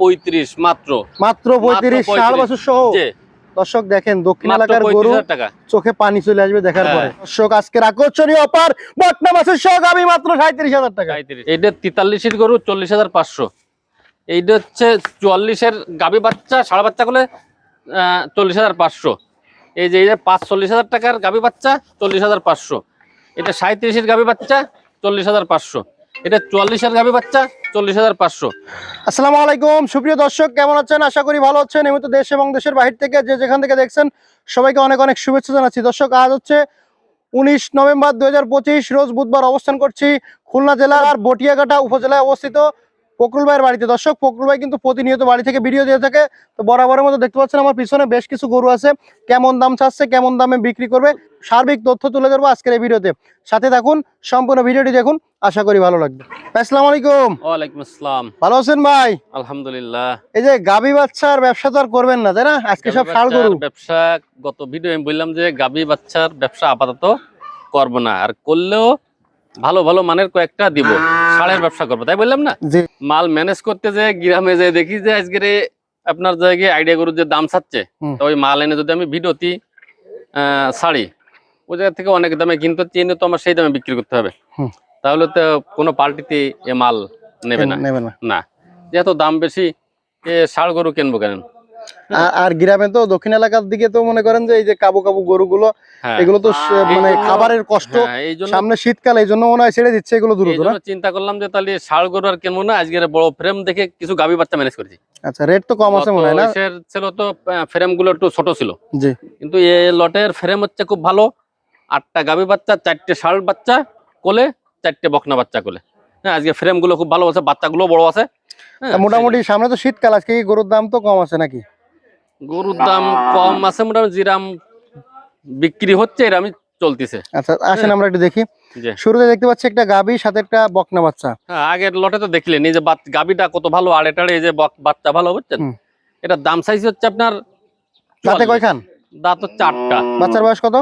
পঁয়ত্রিশ মাত্র। মাত্র পঁয়ত্রিশ 35 বছর সহ। দর্শক দেখেন দক্ষিণ এলাকার গরু চোখে পানি চলে আসবে দেখার হ্যাঁ। পরে। দর্শক আজকের আকর্ষণীয় অপার বটনা মাছের সহ আমি মাত্র সাঁত্রিশ হাজার টাকা। এইটা তেতাল্লিশের গরু চল্লিশ হাজার পাঁচশো। এইটা হচ্ছে চুয়াল্লিশের গাবি বাচ্চা সাড়ে বাচ্চা করলে চল্লিশ হাজার পাঁচশো। এই যে এই যে পাঁচ চল্লিশ হাজার টাকার গাবি বাচ্চা চল্লিশ হাজার পাঁচশো। এটা সাঁত্রিশের গাবি বাচ্চা চল্লিশ হাজার পাঁচশো। এটা চুয়াল্লিশের গাবি বাচ্চা, চল্লিশ হাজার পাঁচশো। আসসালামু আলাইকুম। সুপ্রিয় দর্শক, কেমন আছেন? আশা করি ভালো আছেন। এমনি দেশ এবং দেশের বাহির থেকে যে যেখান থেকে দেখছেন, সবাইকে অনেক অনেক শুভেচ্ছা জানাচ্ছি। দর্শক, আজ হচ্ছে উনিশ নভেম্বর দুই হাজার পঁচিশ, রোজ বুধবার অবস্থান করছি খুলনা জেলার আর বটিয়াঘাটা উপজেলায় অবস্থিত ফকরুল ভাইয়ের বাড়িতে। দর্শক ফকরুল ভাই কিন্তু প্রতিনিয়ত বাড়ি থেকে ভিডিও দিয়ে থাকে। তো বরাবরের মতো দেখতে পাচ্ছেন আমার পিছনে বেশ কিছু গরু আছে। কেমন দাম চাচ্ছে কেমন দামে বিক্রি করবে সার্বিক তথ্য তুলে ধরবো আজকের এই ভিডিওতে। সাথে থাকুন সম্পূর্ণ ভিডিওটি দেখুন। আশা করি ভালো লাগবে। আসসালামু আলাইকুম। ওয়ালাইকুম আসসালাম। ভালো আছেন ভাই? আলহামদুলিল্লাহ। এই যে গাবি বাচ্চার ব্যবসা তো আর করবেন না তাই না? আজকে সব ষাড় গরু। ব্যবসা গত ভিডিও আমি বললাম যে গাবি বাচ্চার ব্যবসা আপাতত করব না। আর করলেও ভালো ভালো মানের কয়েকটা দিব। ষাঁড়ের ব্যবসা করব তাই বললাম না? মাল ম্যানেজ করতে যে গ্রামে যে দেখি যে আজকের আপনার জায়গায় আইডিয়া গরুর যে দাম হুম। তো ওই মাল এনে যদি আমি ভিডিওতি আহ, ছাড়ি ওই জায়গা থেকে অনেক দামে কিনতে হচ্ছে এনে তো আমার সেই দামে বিক্রি করতে হবে। তাহলে তো কোনো পার্টিতে এ মাল নেবে না। নেবে না। না। যেহেতু দাম বেশি এ ষাড় গরু কিনবো কেন? আর- গ্রামে তো দক্ষিণ এলাকার দিকে তো মনে করেন যে এই যে কাবু কাবু গরুগুলো হ্যাঁ। এগুলো তো মানে খাবারের কষ্ট হ্যাঁ, সামনে শীতকাল এই জন্য মনে হয় ছেড়ে দিচ্ছে এগুলো দ্রুত এই চিন্তা করলাম যে তাহলে ষাড় গরু আর কিনবো না আজকের বড় ফ্রেম দেখে কিছু গাবি বাচ্চা ম্যানেজ করেছি। আচ্ছা রেট তো কম আছে মনে হয় না? ছিল তো ফ্রেমগুলো একটু ছোট ছিল। জি। কিন্তু এই লটের ফ্রেম হচ্ছে খুব ভালো। আটটা গাবি বাচ্চা চারটে ষাড় বাচ্চা কোলে চারটে বকনা বাচ্চা কোলে। হ্যাঁ আজকে ফ্রেমগুলো খুব ভালো আছে বাচ্চাগুলো বড় আছে। হ্যাঁ, মোটামুটি সামনে তো শীতকাল আজকে গরুর দাম তো কম আছে নাকি? গরুর দাম কম আছে মোটামুটি জিরাম বিক্রি হচ্ছে এরামই চলতেছে। আচ্ছা আসেন আমরা একটু দেখি। শুরুতে দেখতে পাচ্ছি একটা গাবি সাথে একটা বকনা বাচ্চা। হ্যাঁ আগের লটে তো দেখলেন এই যে গাবিটা কত ভালো আড়ে টাড়ে এই যে বাচ্চা ভালো বুঝছেন। এটার দাম চাইছে হচ্ছে আপনার 44 কয়খান? দাঁত হচ্ছে আটটা। বাচ্চার বয়স কত?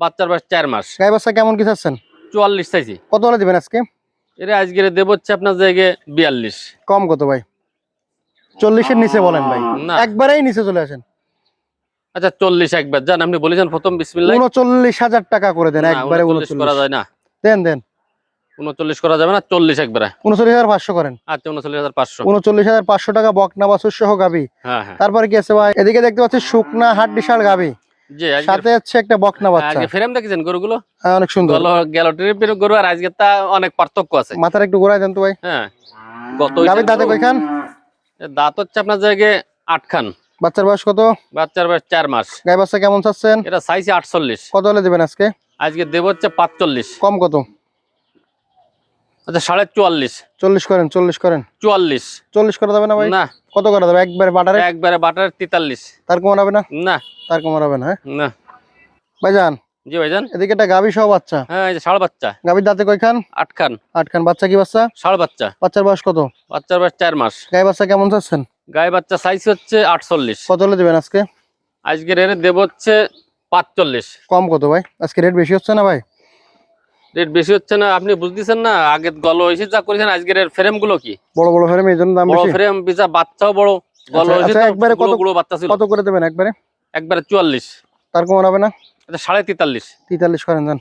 বাচ্চার বয়স চার মাস। গাই বাচ্চা কেমন কি চাচ্ছেন? চুয়াল্লিশ চাইছি কত হলে দিবেন আজকে? এরা আজকে দেব হচ্ছে আপনার জায়গায় বিয়াল্লিশ। কম কত ভাই? চল্লিশের নিচে বলেন ভাই। একবারেই নিচে চলে আসেন। আচ্ছা চল্লিশ একবার। যান আপনি বলেছেন প্রথম বিসমিল্লাহ। উনচল্লিশ হাজার টাকা করে দেন একবারে উনচল্লিশ করা যায় না। দেন দেন। উনচল্লিশ করা যাবে না চল্লিশ একবারে। উনচল্লিশ হাজার পাঁচশো করেন। আচ্ছা উনচল্লিশ হাজার পাঁচশো। উনচল্লিশ হাজার পাঁচশো টাকা বকনা বাছুর সহ গাবি। হ্যাঁ হ্যাঁ। তারপরে কি আছে ভাই? এদিকে দেখতে পাচ্ছি শুকনা হাট বিশাল গাবি। সাথে হচ্ছে একটা বকনা বাচ্চা। ফ্রেম দেখেছেন গরুগুলো? হ্যাঁ, অনেক সুন্দর। গেল গেল ট্রিপের গরু আর আজকে তা অনেক পার্থক্য আছে। মাথার একটু ঘোরাই দেন তো ভাই। হ্যাঁ। গত গাবির দাঁতে কয়খান দাঁত হচ্ছে আপনার জায়গায় আটখান। বাচ্চার বয়স কত? বাচ্চার বয়স চার মাস। গাই বাচ্চা কেমন চাচ্ছেন? এটা সাইজ আটচল্লিশ। কত হলে দিবেন আজকে? আজকে দেব হচ্ছে পাঁচচল্লিশ। কম কত? আচ্ছা সাড়ে চুয়াল্লিশ। চল্লিশ করেন চল্লিশ করেন। চুয়াল্লিশ। চল্লিশ করে দেবে না ভাই? না। কত করে দেবে? একবারে বাটারে? একবারে বাটার তেতাল্লিশ। তার কমান হবে না? না। তার কমান হবে না হ্যাঁ? না। ভাই যান জি ভাইজান। এদিকে একটা গাবি সহ বাচ্চা। হ্যাঁ এই যে ষাড় বাচ্চা। গাবির দাঁতে কয়খান? আটখান। আটখান। বাচ্চা কি বাচ্চা? ষাড় বাচ্চা। বাচ্চার বয়স কত? বাচ্চার বয়স চার মাস। গাই বাচ্চা কেমন চাচ্ছেন? গায়ে বাচ্চা সাইজ হচ্ছে আটচল্লিশ। কত হলে দিবেন আজকে? আজকের এর দেব হচ্ছে পাঁচচল্লিশ। কম কত ভাই? আজকে রেট বেশি হচ্ছে না ভাই? রেট বেশি হচ্ছে না আপনি বুঝতেছেন না? আগে গল হয়েছে যা করেছেন আজকের এর ফ্রেমগুলো কি? বড় বড় ফ্রেম এই জন্য দাম বড় ফ্রেম পিছা বাচ্চাও বড় গল আচ্ছা, হয়েছে আচ্ছা, একবারে কত- বাচ্চা ছিল। কত করে দেবেন একবারে? একবারে চুয়াল্লিশ। তার কমান হবে না? আচ্ছা সাড়ে তেতাল্লিশ। তেতাল্লিশ করেন যান।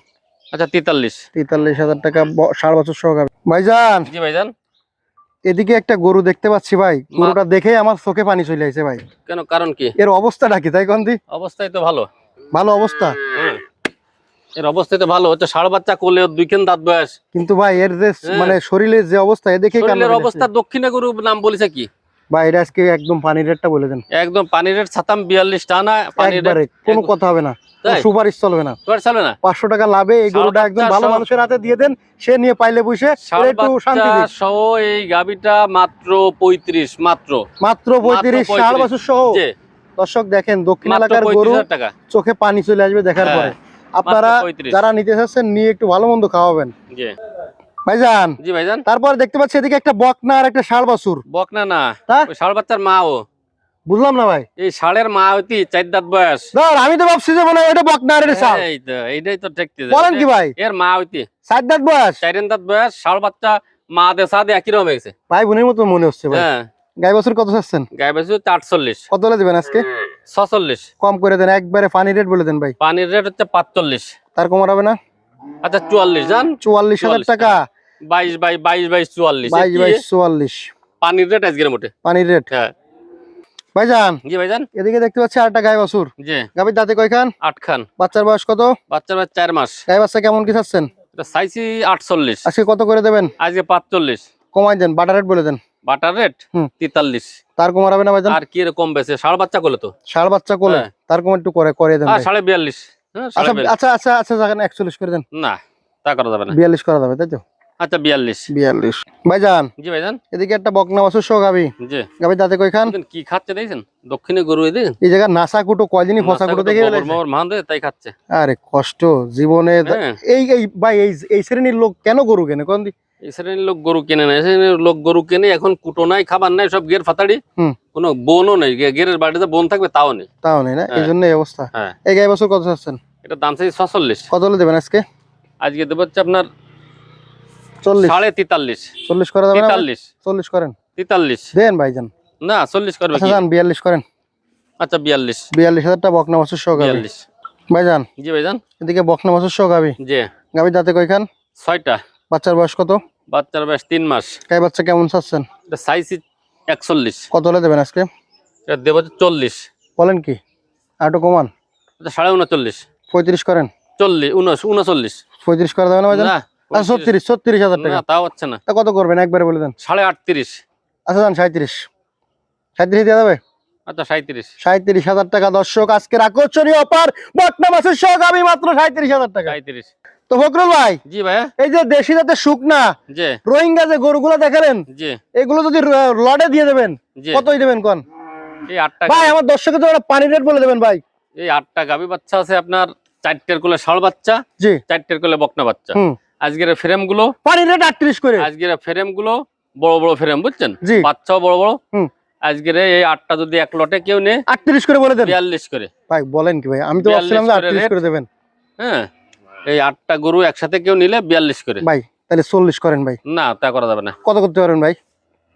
আচ্ছা তেতাল্লিশ। তেতাল্লিশ হাজার টাকা ষাট বছর সহ ভাইজান! জি ভাইজান। এদিকে একটা গরু দেখতে পাচ্ছি ভাই। গরুটা দেখেই আমার চোখে পানি চলে আসছে ভাই। কেন কারণ কি? এর অবস্থাটা কি তাই কন্দি অবস্থায় তো ভালো। ভালো অবস্থা। হ্যাঁ। এর অবস্থায় তো ভালো। হচ্ছে ষাড় বাচ্চা করলে ওর দুইখান দাঁত বয়স। কিন্তু ভাই এর যে হ্যাঁ। মানে শরীরের যে অবস্থা এ কান্না অবস্থা দক্ষিণে গরু নাম বলেছে কি? ভাই এটা আজকে একদম পানির রেটটা বলে দেন। একদম পানির রেট বিয়াল্লিশ টানা পানির কোনো কথা হবে না। সুপারিশ চলবে না। পাঁচশো টাকা লাভে এই গরুটা একদম ভালো মানুষের হাতে দিয়ে দেন সে নিয়ে পাইলে বসে ষাট একটু শান্তি সহ এই গাবিটা মাত্র পঁয়ত্রিশ মাত্র। মাত্র পঁয়ত্রিশ ষাট 35 বছর সহ। দর্শক দেখেন দক্ষিণ এলাকার গরু চোখে পানি চলে আসবে দেখার হ্যাঁ, পরে। আপনারা 35 যারা নিতে চাচ্ছেন নিয়ে একটু ভালো মন্দ খাওয়াবেন। ভাইজান জি ভাইজান। তারপর দেখতে পাচ্ছি এদিকে একটা বকনা আর একটা ষাড় বাছুর। বক না ষাড় বাচ্চার মা ও। বুঝলাম না ভাই। এই ষাড়ের মা হইতি চার দাঁত বয়স। ধর আমি তো ভাবছি যে মনে হয় এটা বকনা আর এটা ষাড় এই তো এইটাই তো দেখতে বলেন কি ভাই? এর মা হইতি। সাত দাঁত বয়স? চারেন দাঁত বয়স ষাড় বাচ্চা মা দে সা দে একই রকম হয়ে গেছে। ভাই বোনের মতো মনে হচ্ছে ভাই। হ্যাঁ। গাই বছর কত চাচ্ছেন? বেশি হচ্ছে আটচল্লিশ। কত হলে দেবেন আজকে? ছচল্লিশ। কম করে দেন একবারে পানির রেট বলে দেন ভাই। পানির রেট হচ্ছে পাঁচচল্লিশ। তার কম হবে না? আচ্ছা চুয়াল্লিশ জান? চুয়াল্লিশ হাজার টাকা। বাইশ বাইশ বাইশ বাইশ চুয়াল্লিশ বাইশ বাইশ চুয়াল্লিশ। পানির রেট আজকের মোটে? পানির রেট। হ্যাঁ। ভাইজান জি ভাইজান। এদিকে দেখতে পাচ্ছি আটটা গাই বাছুর। জি। গাভীর দাঁতে কয়খান? আট বাচ্চার বয়স কত? বাচ্চার বাচ্চা চার মাস। বাচ্চা কেমন কি চাচ্ছেন? আটচল্লিশ। আজকে কত করে দেবেন? আজকে পাঁচচল্লিশ। কমাই দেন বাটার রেট বলে দেন। Butter rate. তেতাল্লিশ। তার কম আর না ভাইজান? আর কি এরকম বেছে ষাড় বাচ্চা করলে তো? ষাড় বাচ্চা কোলে? হ্যাঁ। তার কম একটু করে করে দেন সাড়ে বিয়াল্লিশ। আচ্ছা আচ্ছা আচ্ছা আচ্ছা যাবেন একচল্লিশ করে দেন। না তা করা যাবে না। বিয়াল্লিশ করা যাবে তাই তো? আচ্ছা বিয়াল্লিশ। বিয়াল্লিশ। ভাইজান জি ভাইজান। এদিকে একটা বকনা বাছুর সহ গাবি। জি। গাবির দাঁতে কয়খান কি খাচ্ছে দেখছেন? দক্ষিণে গরু এই জায়গা নাসা কুটো কয়দিনই ফসা কুটো দেখে ফেলেছে। মান দেয় তাই খাচ্ছে। আরে কষ্ট জীবনে হ্যাঁ। এই এই ভাই এই এই শ্রেণির লোক কেন গরু কেন? কোন দি এই শ্রেণির লোক গরু কেনে না এই শ্রেণির লোক গরু কেনে এখন কুটো নাই খাবার নাই সব গের ফাতাড়ি। হুম। কোনো বোনও নেই গেরের বাড়িতে বোন থাকবে তাও নেই। তাও নেই না? এই হ্যাঁ। জন্য অবস্থা। হ্যাঁ। এই গাই বছর কত চাচ্ছেন? এটা দাম চাই ছচল্লিশ। কত হলে দেবেন আজকে? আজকে দেবো হচ্ছে আপনার চল্লিশ। সাড়ে তেতাল্লিশ। চল্লিশ করা যাবে না তেতাল্লিশ। চল্লিশ করেন। তেতাল্লিশ। দেন ভাইজান। না চল্লিশ করবে আচ্ছা যান বিয়াল্লিশ করেন। আচ্ছা বিয়াল্লিশ। বিয়াল্লিশ হাজার টাকা বকনা বছর সহ বিয়াল্লিশ। ভাইজান জি ভাইজান। এদিকে বকনা বছর সহ গাবি। জি। গাবির দাঁতে কয়খান? ছয়টা। বাচ্চার বয়স কত? বাচ্চার বয়স তিন মাস। গাই বাচ্চা কেমন চাচ্ছেন? সাইজ একচল্লিশ। কত হলে দেবেন আজকে? দেবো চল্লিশ। বলেন কি? আটো কমান। সাড়ে উনচল্লিশ। পঁয়ত্রিশ করেন। চল্লিশ উনচল্লিশ। পঁয়ত্রিশ করে দেবেন না আচ্ছা ছত্রিশ ছত্রিশ হাজার টাকা। তাও হচ্ছে না। তা কত করবেন? একবারে বলে দেন। সাড়ে আটত্রিশ। আচ্ছা যান সাঁত্রিশ সাঁত্রিশ দেওয়া যাবে? আচ্ছা সাঁত্রিশ সাঁত্রিশ হাজার টাকা। দর্শক আজকের আকর্ষণীয় অপার বটনা মাসের সহ গাবি মাত্র সাঁত্রিশ হাজার টাকা। সাঁত্রিশ তো ফখরুল ভাই জি ভাইয়া। এই যে দেশি জাতের শুকনা জি। রোহিঙ্গা যে গরুগুলো দেখালেন জি। এগুলো যদি লটে দিয়ে দেবেন কতই দেবেন কোন? এই আটটা ভাই আমার দর্শকের তো একটা পানি রেট বলে দেবেন ভাই। এই আটটা গাভী বাচ্চা আছে আপনার চারটের কোলে ষাড় বাচ্চা জি। চারটের কোলে বকনা বাচ্চা। আজকের ফ্রেমগুলো পানি রেট আটত্রিশ করে। আজকের ফ্রেমগুলো বড় বড় ফ্রেম বুঝছেন? বাচ্চাও বড় বড়। হুম। আজকের এই আটটা যদি এক লটে কেউ নেয় আটত্রিশ করে বলে দেন। বিয়াল্লিশ করে। ভাই বলেন কি ভাই? আমি তো 42 ভাবছিলাম আটত্রিশ। করে দেবেন। হ্যাঁ। এই আটটা গরু একসাথে কেউ নিলে বিয়াল্লিশ করে। ভাই তাহলে চল্লিশ করেন ভাই। না তা করা যাবে না। কত করতে পারেন ভাই?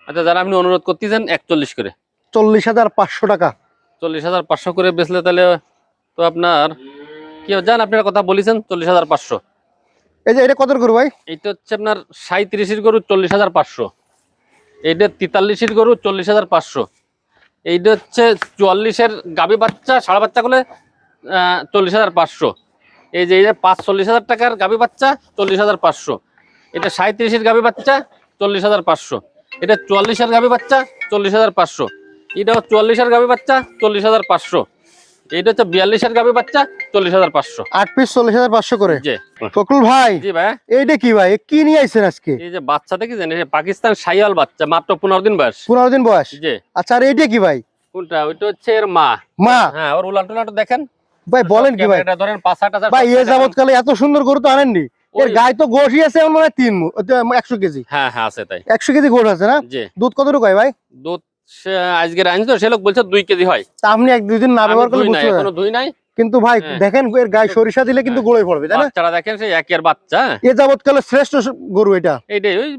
আচ্ছা যারা আপনি অনুরোধ করতেছেন একচল্লিশ করে। চল্লিশ হাজার পাঁচশো টাকা। চল্লিশ হাজার পাঁচশো করে বেচলে তাহলে তো আপনার কি জান আপনারা কথা বলেছেন? চল্লিশ হাজার পাঁচশো। এই যে এটা কত গরু ভাই? এইটা হচ্ছে আপনার সাঁত্রিশের গরু চল্লিশ হাজার পাঁচশো। এইটা তেতাল্লিশের গরু চল্লিশ হাজার পাঁচশো। এইটা হচ্ছে চুয়াল্লিশের গাবি বাচ্চা সাড়ে বাচ্চা করলে চল্লিশ হাজার পাঁচশো। এই যে এই যে পাঁচ চল্লিশ হাজার টাকার গাবি বাচ্চা চল্লিশ হাজার পাঁচশো। এটা সাঁত্রিশের গাবি বাচ্চা চল্লিশ হাজার পাঁচশো। এটা চুয়াল্লিশের গাবি বাচ্চা চল্লিশ হাজার পাঁচশো। এটা চুয়াল্লিশের গাবি বাচ্চা চল্লিশ হাজার পাঁচশো। এইটা হচ্ছে বিয়াল্লিশের গাবি বাচ্চা চল্লিশ হাজার পাঁচশো। আট পিস চল্লিশ হাজার পাঁচশো করে। জি। ফকরুল ভাই জি ভাই। এইটা কি ভাই? কি নিয়ে আইছেন আজকে? এই যে বাচ্চা দেখেছেন? এই যে পাকিস্তান সাইয়াল বাচ্চা মাত্র পনেরো দিন বয়স। পনেরো দিন বয়স। জি। আচ্ছা আর এইটা কি ভাই? কোনটা? ওইটা হচ্ছে এর মা। মা। হ্যাঁ ওর উলান দেখেন। ভাই বলেন কি ভাই? এটা ধরেন পাঁচ আট হাজার ভাই এ টাকা যাবৎ কালে এত সুন্দর গরু তো আনেননি। এর গায়ে তো গোশই আছে মনে হয় তিন একশো কেজি। হ্যাঁ হ্যাঁ আছে তাই। একশো কেজি গোশ আছে না? দুধ কতটুকু হয় ভাই? দুধ আনছি তো সে লোক বলছে দুই কেজি হয়। তা আপনি এক দুই দিন না ব্যবহার করলে ধুই নাই, বুঝতে পারবেন। এখনও নাই। কিন্তু ভাই হ্যাঁ। দেখেন এর গায়ে সরিষা দিলে কিন্তু হ্যাঁ। গোড়ে পড়বে তাই না? বাচ্চারা দেখেন সেই একের বাচ্চা। এ যাবৎ কালে শ্রেষ্ঠ গরু এটা। এইটাই ওই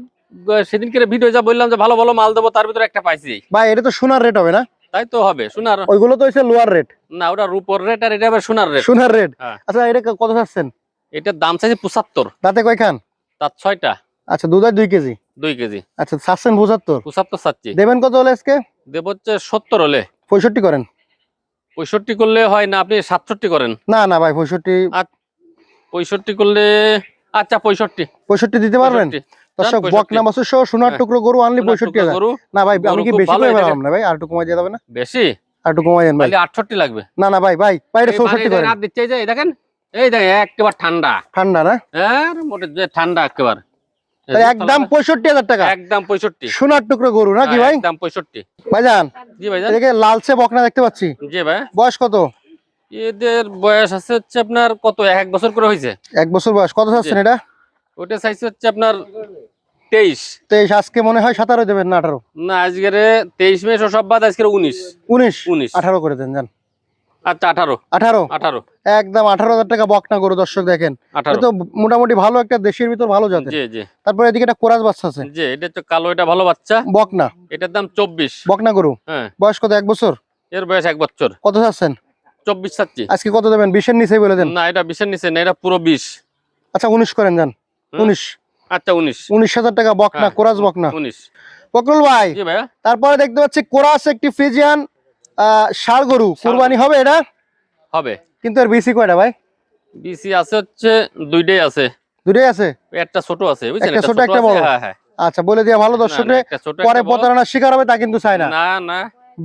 সেদিনকে ভিডিও যা বললাম যে ভালো ভালো মাল দেবো তার ভিতরে একটা পাইছি। ভাই এটা তো সোনার রেট হবে না? তাই তো হবে সোনার ওইগুলো তো হচ্ছে লোয়ার রেট না ওটা রূপর রেট আর এটা আবার সোনার রেট সোনার রেট হ্যাঁ। আচ্ছা এটা কত চাচ্ছেন? এটার দাম চাইছে পঁচাত্তর। দাঁতে কয়খান? তার ছয়টা। আচ্ছা দুধ দুই কেজি। দুই কেজি। আচ্ছা চাচ্ছেন পঁচাত্তর। পঁচাত্তর চাচ্ছি। দেবেন কত হলে আজকে? দেবো হচ্ছে সত্তর হলে। পঁয়ষট্টি করেন। পঁয়ষট্টি করলে হয় না আপনি সাতষট্টি করেন। না না ভাই পঁয়ষট্টি পঁয়ষট্টি করলে আচ্ছা পঁয়ষট্টি। পঁয়ষট্টি দিতে পারবেন। দর্শক। বকনা সহ সোনার হ্যাঁ। টুকরো গরু আনলি পঁয়ষট্টি হাজার। না ভাই আমি কি বেশি করে এটা না ভাই? আর একটু কমাই দিয়ে যাবে না? বেশি? আর একটু কমাই দেন ভাই। আটষট্টি লাগবে। না না ভাই ভাই ভাই এটা চৌষট্টি করেন। দিচ্ছে এই দেখেন এই দেখেন একেবারে ঠান্ডা। ঠান্ডা না? হ্যাঁ মোটে ঠান্ডা একেবারে। একদম পঁয়ষট্টি হাজার টাকা। একদম পঁয়ষট্টি। সোনার টুকরো গরু নাকি হ্যাঁ, ভাই? একদম পঁয়ষট্টি। ভাইজান জি ভাই এদিকে লালচে বকনা দেখতে পাচ্ছি। জি ভাই। বয়স কত? এদের বয়স আছে হচ্ছে আপনার কত? এক বছর করে হয়েছে। এক বছর বয়স। কত চাচ্ছেন এটা? ওটা চাইছে হচ্ছে আপনার তেইশ। তেইশ আজকে মনে হয় সাতারো দেবেন না আঠারো? না আজকের তেইশ মে সব বাদ আজকের উনিশ। উনিশ? উনিশ। আঠারো করে দেন যান। আচ্ছা আঠারো। আঠারো? আঠারো। একদম আঠারো হাজার টাকা বকনা গরু দর্শক দেখেন। তো মোটামুটি ভালো একটা দেশের ভিতর ভালো জাতের। তারপরে এদিকে একটা কোরাজ বাচ্চা আছে। জি এটা হচ্ছে কালো এটা ভালো বাচ্চা। বকনা? এটার দাম চব্বিশ। বকনা গরু? হ্যাঁ। বয়স কত এক বছর? এর বয়স এক বছর। কত চাচ্ছেন চব্বিশ চাচ্ছি। আজকে কত দেবেন? বিশের নিচে বলে দেন। না এটা বিশের নিচে না এটা পুরো বিশ। আচ্ছা উনিশ করেন যান। উনিশ। আচ্ছা উনিশ। উনিশ হাজার টাকা বকনা হ্যাঁ। বকনা উনিশ। ফকরুল ভাই তারপরে দেখতে পাচ্ছি কোরাস একটি ফ্রিজিয়ান ষাড় গরু। কুরবানি হবে এটা? হবে। কিন্তু এর বিসি কয়টা ভাই? বিসি আছে হচ্ছে দুইটাই আছে। দুটোই আছে? একটা ছোট আছে বুঝছেন? একটা ছোট, একটা বড়। হ্যাঁ হ্যাঁ। আচ্ছা বলে দিয়া ভালো দর্শক পরে প্রতারণার শিকার হবে তা কিন্তু চাই না। না না।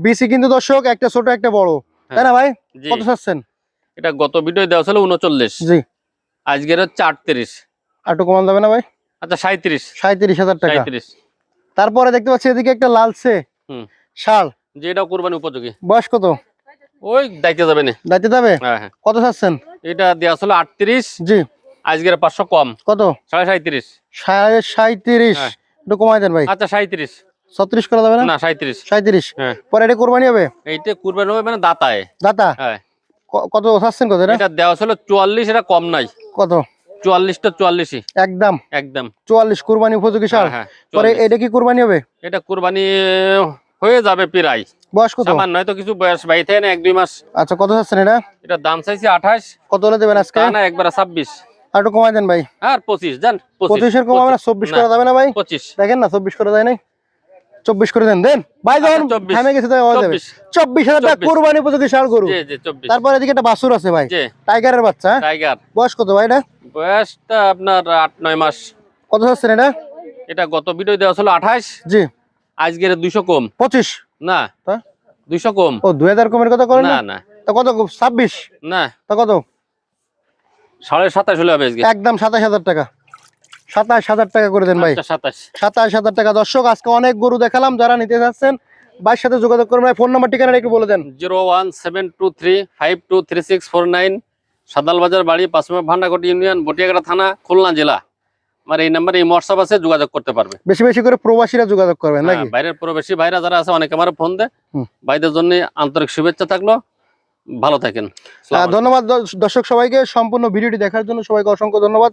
বিসি কিন্তু দর্শক একটা ছোট একটা বড়। তাই না ভাই? কত চাচ্ছেন? এটা গত ভিডিও দেওয়া ছিল উনচল্লিশ। জি। আজকের হচ্ছে আটত্রিশ। আর একটু কমান যাবে না ভাই? আচ্ছা সাঁত্রিশ সাঁত্রিশ হাজার টাকা। তারপরে দেখতে পাচ্ছি এদিকে একটা হুম। শাল। যে এটা কোরবানি উপযোগী। বয়স কত? ওই দায়িত্ব যাবে না। দাইতে যাবে? হ্যাঁ হ্যাঁ। কত চাচ্ছেন? এটা দেওয়া ছিল আটত্রিশ। জি। আজকের পাঁচশো কম। কত? সাড়ে সাঁত্রিশ সাড়ে সাঁত্রিশ হ্যাঁ। একটু কমাই দেন ভাই। আচ্ছা সাঁত্রিশ ছত্রিশ করা যাবে না? না সাঁত্রিশ সাঁত্রিশ হ্যাঁ। পরে এটা কোরবানি হবে? এইটা কুরবানি হবে মানে দাতায়। দাতা? হ্যাঁ। কত চাচ্ছেন কত এটা? এটা দেওয়া ছিল চুয়াল্লিশ এটা কম নাই। কত? চুয়াল্লিশটা চুয়াল্লিশই। একদম। একদম। চুয়াল্লিশ কুরবানি উপযোগী সার? হ্যাঁ হ্যাঁ পরে এটা কি কুরবানি হবে? এটা কুরবানি হয়ে যাবে প্রায়। বয়স কত? কিছু বয়স বাইতে না এক দুই মাস। আচ্ছা কত চাচ্ছেন এটা? এটা দাম চাইছি আঠাশ। কত হলে দেবেন আজকে? না একবার ছাব্বিশ। আর একটু কমাই দেন ভাই। আর পঁচিশ জান পঁচিশের কমাবে না চব্বিশ করা যাবে না ভাই? পঁচিশ। দেখেন না চব্বিশ করে যায় নাই? চব্বিশ করে দেন দেন। ভাই যখন আচ্ছা, 24 থামে গেছে চব্বিশ। হাজার টাকা 24 কোরবানি উপযোগী সার গরু। তারপরে এদিকে একটা বাসুর আছে ভাই। টাইগারের বাচ্চা? টাইগার। বয়স কত ভাই এটা? বয়সটা আপনার আট নয় মাস। কত চাচ্ছেন এটা? এটা গত ভিডিও দেওয়া ছিল আঠাশ। জি। আজকের দুইশো কম। পঁচিশ। না। তা? দুইশো কম। ও দুই হাজার কমের কথা করেন না? না না। তা কত ছাব্বিশ? না। তা কত? সাড়ে সাতাশ হলে হবে একদম সাতাশ হাজার টাকা। সাতাশ হাজার টাকা করে দেন ভাই। আচ্ছা, সাতাশ। হাজার টাকা। দর্শক আজকে অনেক গরু দেখালাম যারা নিতে যাচ্ছেন ভাইয়ের সাথে যোগাযোগ করবেন ভাই। ফোন নাম্বার ঠিকানা একটু বলে দেন। Zero one seven two three five two three six four nine Sadalbazar বাড়ি পাঁচমা ভান্ডাকটি ইউনিয়ন বটিয়াগড়া থানা খুলনা জেলা। আমার এই নাম্বারে এই হোয়াটসঅ্যাপ আছে যোগাযোগ করতে পারবে। বেশি বেশি করে প্রবাসীরা যোগাযোগ করবেন নাকি? হ্যাঁ, বাইরের প্রবাসী ভাইরা যারা আছে অনেকে আমার ফোন দেয়। হুম। ভাইদের জন্য আন্তরিক শুভেচ্ছা থাকল। ভালো থাকেন। ধন্যবাদ। দর্শক সবাইকে সম্পূর্ণ ভিডিওটি দেখার জন্য সবাইকে অসংখ্য ধন্যবাদ।